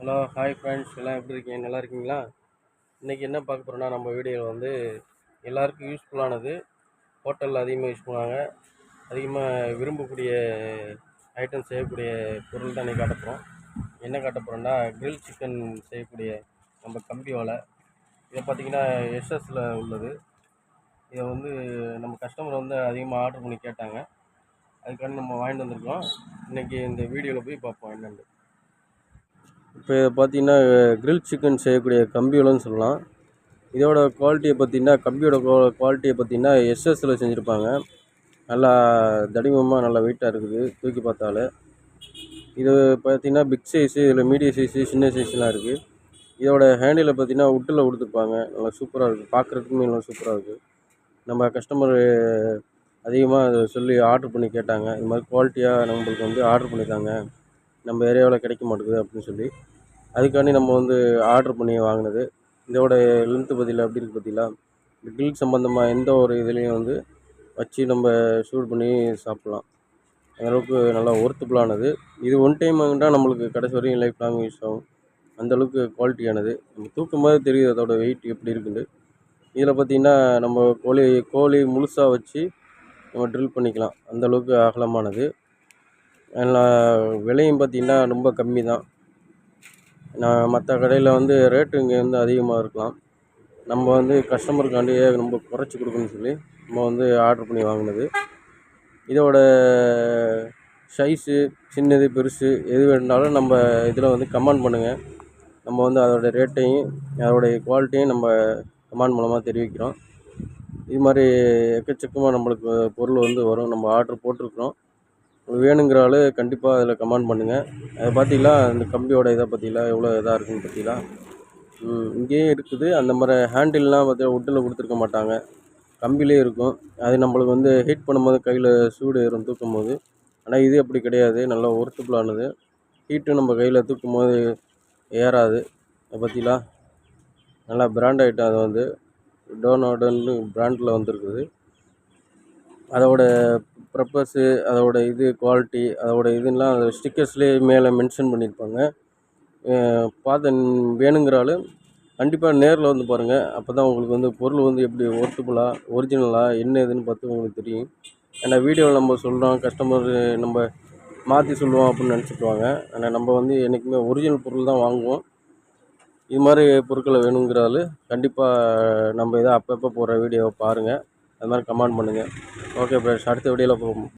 Hello hi friends எல்லாம் எப்படி இருக்கீங்க? நல்லா இருக்கீங்களா? இன்றைக்கி என்ன பார்க்க போகிறோன்னா நம்ம வீடியோவில் வந்து எல்லாருக்கும் யூஸ்ஃபுல்லானது ஹோட்டலில் அதிகமாக யூஸ் பண்ணுவாங்க. அதிகமாக விரும்பக்கூடிய ஐட்டம் செய்யக்கூடிய பொருள் தான் இன்றைக்கி காட்ட போகிறோம் என்ன காட்ட போகிறோன்னா க்ரில் சிக்கன் செய்யக்கூடிய நம்ம கம்பி வலை இதை பார்த்தீங்கன்னா எஸ்எஸில் உள்ளது. இதை வந்து நம்ம கஸ்டமர் வந்து அதிகமாக ஆர்டர் பண்ணி கேட்டாங்க. அதுக்காண்டி நம்ம வாங்கிட்டு வந்திருக்கோம். இன்றைக்கி இந்த வீடியோவில் போய் பார்ப்போம் என்னென்னு. இப்போ இதை பார்த்தீங்கன்னா கிரில் சிக்கன் செய்யக்கூடிய கம்பிவலைன்னு சொல்லலாம். இதோட குவாலிட்டியை பார்த்தீங்கன்னா கம்பியோட குவாலிட்டியை பார்த்தீங்கன்னா எஸ்எஸ்சில் செஞ்சுருப்பாங்க. நல்லா தடிமமாக நல்லா வெயிட்டாக இருக்குது தூக்கி பார்த்தாலே. இது பார்த்தீங்கன்னா பிக் சைஸு இதில் மீடியம் சைஸு சின்ன சைஸ்லாம் இருக்குது இதோட ஹேண்டில் பார்த்தீங்கன்னா உட்டில் கொடுத்துருப்பாங்க நல்லா சூப்பராக இருக்குது பார்க்குறதுக்குமே நல்லா சூப்பராக இருக்குது நம்ம கஸ்டமர் அதிகமாக அதை சொல்லி ஆர்டர் பண்ணி கேட்டாங்க. இது மாதிரி குவாலிட்டியாக நம்மளுக்கு வந்து ஆர்டர் பண்ணித்தாங்க நம்ம ஏரியாவில் கிடைக்க மாட்டேங்குது அப்படின்னு சொல்லி அதுக்காண்டி நம்ம வந்து ஆர்டர் பண்ணி வாங்கினது. இதோட லென்த்து பார்த்தீங்களா அப்படி இருக்குது பார்த்தீங்களா இந்த கிரில் சம்மந்தமாக எந்த ஒரு இதுலேயும் வந்து வச்சு நம்ம ஷூட் பண்ணி சாப்பிட்லாம். அந்தளவுக்கு நல்லா ஒர்த்துபுளானது இது ஒன் டைம் தான் நம்மளுக்கு கடைசி வரையும் லைஃப் லாங் யூஸ் ஆகும். அந்தளவுக்கு குவாலிட்டியானது நம்ம தூக்கும் போது தெரியுது அதோட வெயிட் எப்படி இருக்குது இதில் பார்த்திங்கன்னா நம்ம கோழி கோழி முழுசாக வச்சு நம்ம ட்ரில் பண்ணிக்கலாம். அந்தளவுக்கு அகலமானது விலையும் பார்த்திங்கன்னா ரொம்ப கம்மி தான். நான் மற்ற கடையில் வந்து ரேட்டு இங்கே வந்து அதிகமாக இருக்கலாம். நம்ம வந்து கஸ்டமருக்காண்டியே ரொம்ப குறைச்சி கொடுக்கணும்னு சொல்லி நம்ம வந்து ஆர்டர் பண்ணி வாங்கினது. இதோட சைஸு சின்னது பெருசு எது வேணுனாலும் நம்ம இதில் வந்து கமெண்ட் பண்ணுங்கள் நம்ம வந்து அதோடய ரேட்டையும் அதோடைய குவாலிட்டியும் நம்ம கமெண்ட் மூலமாக தெரிவிக்கிறோம். இது மாதிரி எக்கச்சக்கமாக நம்மளுக்கு பொருள் வந்து வரும். நம்ம ஆர்டர் போட்டிருக்குறோம். வேணுங்கிற ஆள் கண்டிப்பாக அதில் கமெண்ட் பண்ணுங்கள் அதை பார்த்தீங்களா இந்த கம்பியோட இதை பார்த்தீங்களா எவ்வளோ இதாக இருக்குன்னு பார்த்தீங்களா இங்கேயும் இருக்குது. அந்த மாதிரி ஹேண்டில்லாம் பார்த்தீங்கன்னா உட்டில் கொடுத்துருக்க மாட்டாங்க. கம்பிலே இருக்கும். அது நம்மளுக்கு வந்து ஹீட் பண்ணும்போது கையில் சூடு ஏறும் தூக்கும் போது ஆனால் இது அப்படி கிடையாது. நல்லா ஒர்த்தபுளானது ஹீட்டு நம்ம கையில் தூக்கும் போது ஏறாது. அதை பார்த்தீங்களா நல்லா பிராண்ட் ஐட்டம் அது வந்து. டோனோடன்னு பிராண்டில் வந்திருக்குது. அதோடய ப்ரப்பஸு அதோட இது குவாலிட்டி அதோட இதுலாம் அந்த ஸ்டிக்கர்ஸ்லேயே மேலே மென்ஷன் பண்ணியிருப்பாங்க. பார்த்து வேணுங்கிற ஆள் கண்டிப்பாக நேரில் வந்து பாருங்கள் அப்போ தான் உங்களுக்கு வந்து பொருள் வந்து எப்படி ஒர்த்தபுளாக ஒரிஜினலாக என்ன ஏதுன்னு பார்த்து உங்களுக்கு தெரியும். ஏன்னா வீடியோவில் நம்ம சொல்கிறோம் கஸ்டமர் நம்ம மாற்றி சொல்லுவோம் அப்படின்னு நினச்சிக்குவாங்க ஆனால் நம்ம வந்து என்றைக்குமே ஒரிஜினல் பொருள் தான் வாங்குவோம். இது மாதிரி பொருட்களை வேணுங்கிற ஆள் கண்டிப்பாக நம்ம இதை அப்பப்போ போடுற வீடியோவை பாருங்கள் அது மாதிரி கமெண்ட் பண்ணுங்கள் ஓகே ஃப்ரெண்ட்ஸ் அடுத்த வீடியோவில் போவோம்.